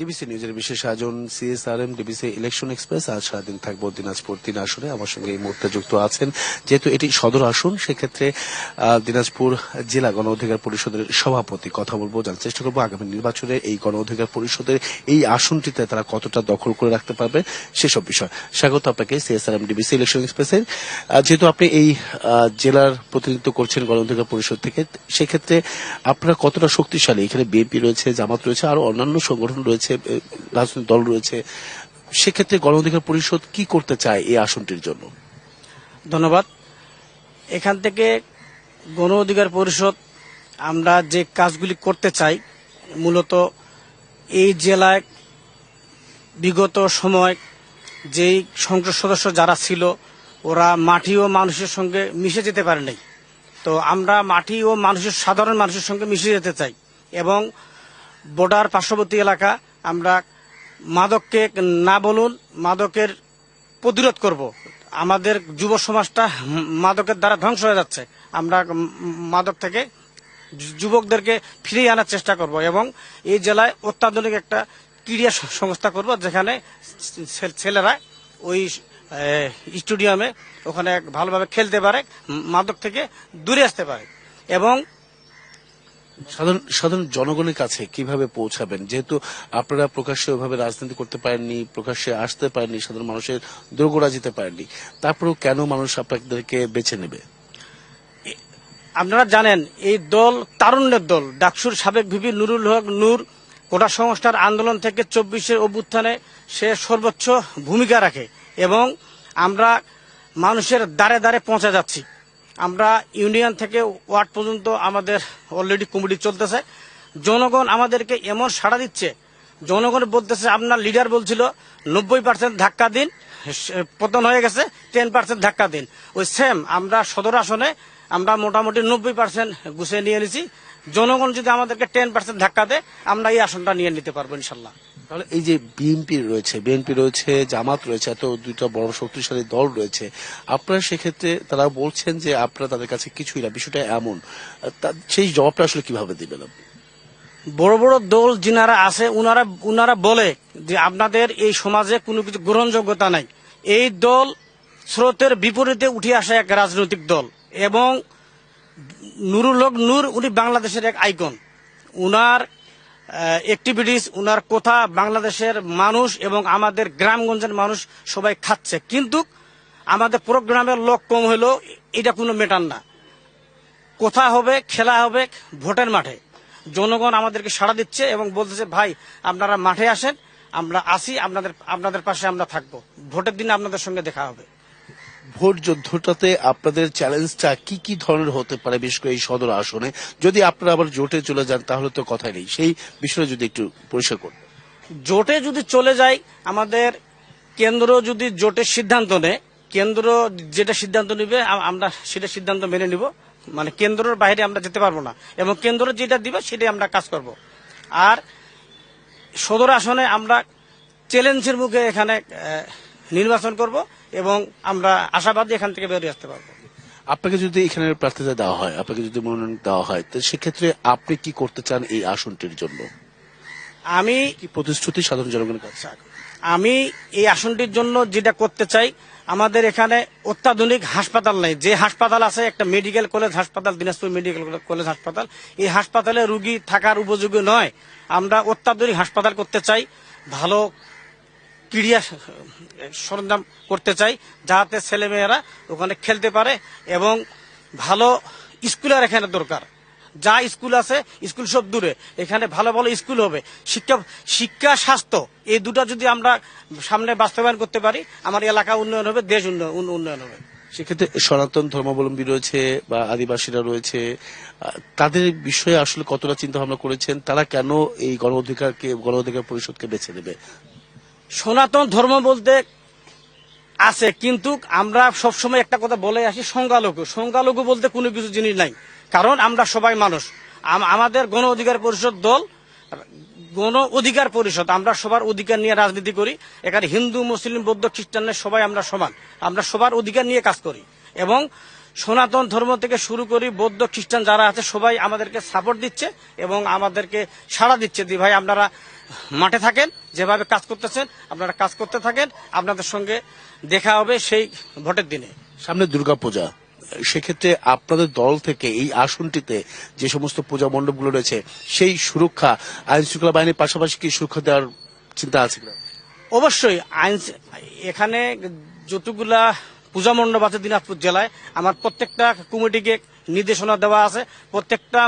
DBC নিউজের বিশেষ আয়োজন সিএসআরএম, ডিবিসি ইলেকশন এক্সপ্রেস আজ সারাদিন থাকব দিনাজপুর তিন আসনে আমার সঙ্গে এই মুহূর্তে যুক্ত আছেন। যেহেতু এটি সদর আসন, সেক্ষেত্রে দিনাজপুর জেলা গণ অধিকার পরিষদের সভাপতি কথা বলব, জানার চেষ্টা করব। আগামী নির্বাচনে এই গণ অধিকার পরিষদের এই আসনটিতে তারা কতটা দখল করে রাখতে পারবে সেসব বিষয়। স্বাগত আপনাকে সিএসআরএম, ডিবিসি ইলেকশন এক্সপ্রেসের। যেহেতু আপনি এই জেলার প্রতিনিধিত্ব করছেন গণ অধিকার পরিষদ থেকে, সেক্ষেত্রে আপনারা কতটা শক্তিশালী? এখানে বিএনপি রয়েছে, জামাত রয়েছে, আরও অন্যান্য সংগঠন রয়েছে। এ, রাজনৈতিক দল রয়েছে সেক্ষেত্রে গণ অধিকার পরিষদ কি করতে চায় এই আসনটির জন্য? ধন্যবাদ। এখান থেকে গণ অধিকার পরিষদ আমরা যে কাজগুলি করতে চাই মূলত এই জেলায় বিগত সময় যেই সংসদ সদস্য যারা ছিল ওরা মাটি ও মানুষের সঙ্গে মিশে যেতে পারে নাই। তো আমরা মাটি ও মানুষের সাধারণ মানুষের সঙ্গে মিশে যেতে চাই এবং বর্ডার পার্শ্ববর্তী এলাকা আমরা মাদককে না বলুন, মাদকের প্রতিরোধ করব। আমাদের যুব সমাজটা মাদকের দ্বারা ধ্বংস হয়ে যাচ্ছে। আমরা মাদক থেকে যুবকদেরকে ফিরিয়ে আনার চেষ্টা করব এবং এই জেলায় অত্যাধুনিক একটা ক্রীড়া সংস্থা করব, যেখানে ছেলেরা ওই স্টেডিয়ামে ওখানে ভালোভাবে খেলতে পারে, মাদক থেকে দূরে আসতে পারে। এবং সাধারণ সাধারণ জনগণের কাছে কীভাবে পৌঁছাবেন? যেহেতু আপনারা প্রকাশ্যে ওইভাবে রাজনীতি করতে পারেননি, প্রকাশ্যে আসতে পারেননি, সাধারণ মানুষের দোরগোড়া যেতে পারেননি, তারপরেও কেন মানুষ আপনাদেরকে বেছে নেবে? আপনারা জানেন, এই দল তারুণ্যের দল। ডাকসুর সাবেক ভিপি নুরুল হক নূর কোটা সংস্কার আন্দোলন থেকে চব্বিশের অভ্যুত্থানে সে সর্বোচ্চ ভূমিকা রাখে এবং আমরা মানুষের দ্বারে দ্বারে পৌঁছে যাচ্ছি। আমরা ইউনিয়ন থেকে ওয়ার্ড পর্যন্ত আমাদের অলরেডি কমিটি চলতেছে। জনগণ আমাদেরকে এমন সাড়া দিচ্ছে। জনগণ বলতেছে, আপনার লিডার বলছিল, নব্বই পার্সেন্ট ধাক্কা দিন, পতন হয়ে গেছে টেন পার্সেন্ট ধাক্কা দিন। ওই সেম আমরা সদর আসনে আমরা মোটামুটি নব্বই পার্সেন্ট গুছিয়ে নিয়ে নিছি। জনগণ যদি আমাদেরকে টেন পার্সেন্ট ধাক্কা দেয়, আমরা এই আসনটা নিয়ে নিতে পারব, ইনশাল্লাহ। তাহলে এই যে বিএনপি রয়েছে বিএনপি রয়েছে, জামাত রয়েছে, এত দুইটা বড় শক্তিশালী দল রয়েছে, আপনারা সেক্ষেত্রে তারা বলছেন যে আপনারা তাদের কাছে কিছুই না, বিষয়টা এমন। সেই জবাবটা আসলে কীভাবে দিবেন? বড় বড় দল যিনারা আছে, উনারা উনারা বলে যে আপনাদের এই সমাজে কোনো কিছু গ্রহণযোগ্যতা নাই। এই দল স্রোতের বিপরীতে উঠে আসা এক রাজনৈতিক দল এবং নুরুল হক নূর, উনি বাংলাদেশের এক আইকন। উনার অ্যাক্টিভিটিস উনার কথা বাংলাদেশের মানুষ এবং আমাদের গ্রামগঞ্জের মানুষ সবাই খাচ্ছে। কিন্তু আমাদের প্রোগ্রামের লোক কম হলেও এটা কোনো মেটার না। কোথা হবে, খেলা হবে, ভোটের মাঠে। জনগণ আমাদেরকে সাড়া দিচ্ছে এবং বলতেছে, ভাই, আপনারা মাঠে আসেন, আমরা আসি, আপনাদের আপনাদের পাশে আমরা থাকব। ভোটের দিনে আপনাদের সঙ্গে দেখা হবে। ভোট যুদ্ধটাতে আপনাদের চ্যালেঞ্জটা কি কি ধরনের হতে পারে বিশেষ করে এই সদর আসনে? যদি আপনারা আবার জোটে চলে যান, তাহলে তো কথাই নেই। সেই বিষয়ে যদি একটু পরিষ্কার করুন। জোটে যদি চলে যায়, আমাদের কেন্দ্র যদি জোটের সিদ্ধান্ত নেয়, কেন্দ্র যেটা সিদ্ধান্ত নেবে আমরা সেটা সিদ্ধান্ত মেনে নিব। মানে কেন্দ্রের বাইরে আমরা যেতে পারব না। এবং কেন্দ্র যেটা দিবে, সেটাই আমরা কাজ করব। আর সদর আসনে আমরা চ্যালেঞ্জের মুখে এখানে নির্বাচন করব। এবং আমরা আশাবাদী এখান থেকে বেরিয়ে আসতে পারব। আপনাকে যদি এখানে প্রার্থিতা দেওয়া হয় আপনাকে যদি মনোনয়ন দেওয়া হয় তো সেক্ষেত্রে আপনি কি করতে চান এই আসনটির জন্য? আমি কি প্রতিশ্রুতি সাধারণ জনগণের কাছে? আমি এই আসনটির জন্য যেটা করতে চাই আমাদের এখানে অত্যাধুনিক হাসপাতাল নেই। যে হাসপাতাল আছে একটা মেডিকেল কলেজ হাসপাতাল দিনাজপুর মেডিকেল কলেজ হাসপাতাল। এই হাসপাতালে রুগী থাকার উপযোগী নয়। আমরা অত্যাধুনিক হাসপাতাল করতে চাই। ভালো ক্রীড়া সরঞ্জাম করতে চাই, যাতে ছেলেমেয়েরা ওখানে খেলতে পারে এবং ভালো স্কুলের এখানে দরকার। যা স্কুল আছে, স্কুল সব দূরে। এখানে ভালো ভালো স্কুল হবে। শিক্ষা শিক্ষা, স্বাস্থ্য, এই দুটো যদি আমরা সামনে বাস্তবায়ন করতে পারি, আমার এলাকা উন্নয়ন হবে, দেশ উন্নয়ন উন্নয়ন হবে। সেক্ষেত্রে সনাতন ধর্মাবলম্বী রয়েছে বা আদিবাসীরা রয়েছে তাদের বিষয়ে আসলে কতটা চিন্তা ভাবনা করেছেন? তারা কেন এই গণ অধিকারকে, গণ অধিকার পরিষদকে বেছে নেবে? সনাতন ধর্ম বলতে আছে, কিন্তু আমরা সবসময় একটা কথা বলে আসি, সংখ্যালঘু। সংখ্যালঘু বলতে কোনো কিছু জিনিস নাই, কারণ আমরা সবাই মানুষ। আমাদের গণ অধিকার পরিষদ দল, গণ অধিকার পরিষদ, আমরা সবার অধিকার নিয়ে রাজনীতি করি। এখানে হিন্দু, মুসলিম, বৌদ্ধ, খ্রিস্টানের সবাই আমরা সমান। আমরা সবার অধিকার নিয়ে কাজ করি। এবং সনাতন ধর্ম থেকে শুরু করি, বৌদ্ধ, খ্রিস্টান যারা আছে, সবাই আমাদেরকে সাপোর্ট দিচ্ছে এবং আমাদেরকে সাড়া দিচ্ছে দি ভাই, আপনারা মাঠে থাকেন যেভাবে কাজ করতেছেন আপনারা কাজ করতে থাকেন আপনাদের সঙ্গে দেখা হবে সেই ভোটের দিনে। সামনে দুর্গাপূজা সেক্ষেত্রে আপনাদের দল থেকে এই আসনটিতে যে সমস্ত পূজা মণ্ডপগুলো রয়েছে সেই সুরক্ষা আইন শৃঙ্খলা বাহিনীর পাশাপাশি কি সুরক্ষা দেওয়ার চিন্তা আছে অবশ্যই আইন এখানে যতগুলা পূজা মণ্ডপ আছে দিনাজপুর জেলায় আমার প্রত্যেকটা কমিটিকে নির্দেশনা দেওয়া আছে। প্রত্যেকটা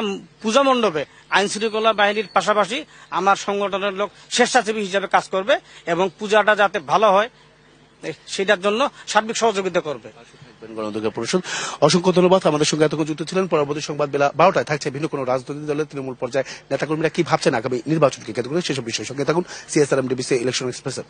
পূজা মণ্ডপে আইন শৃঙ্খলা বাহিনীর পাশাপাশি আমার সংগঠনের লোক স্বেচ্ছাসেবী হিসাবে কাজ করবে এবং পূজাটা যাতে ভালো হয় সেটার জন্য সার্বিক সহযোগিতা করবে। থাকবেন পরিষদ। অসংখ্য ধন্যবাদ, আমাদের সঙ্গে এতক্ষণ যুক্ত ছিলেন। পরবর্তী সংবাদ বেলা বারোটায় থাকছে ভিন্ন কোনো রাজনৈতিক দলের তৃণমূল পর্যায়ে নেতাকর্মীরা কি ভাবছেন আগামী নির্বাচনকে কেন্দ্র করে? সেসব বিষয়ের সঙ্গে থাকুন। সিএসআরএম ডিবিসি ইলেকশন এক্সপ্রেসের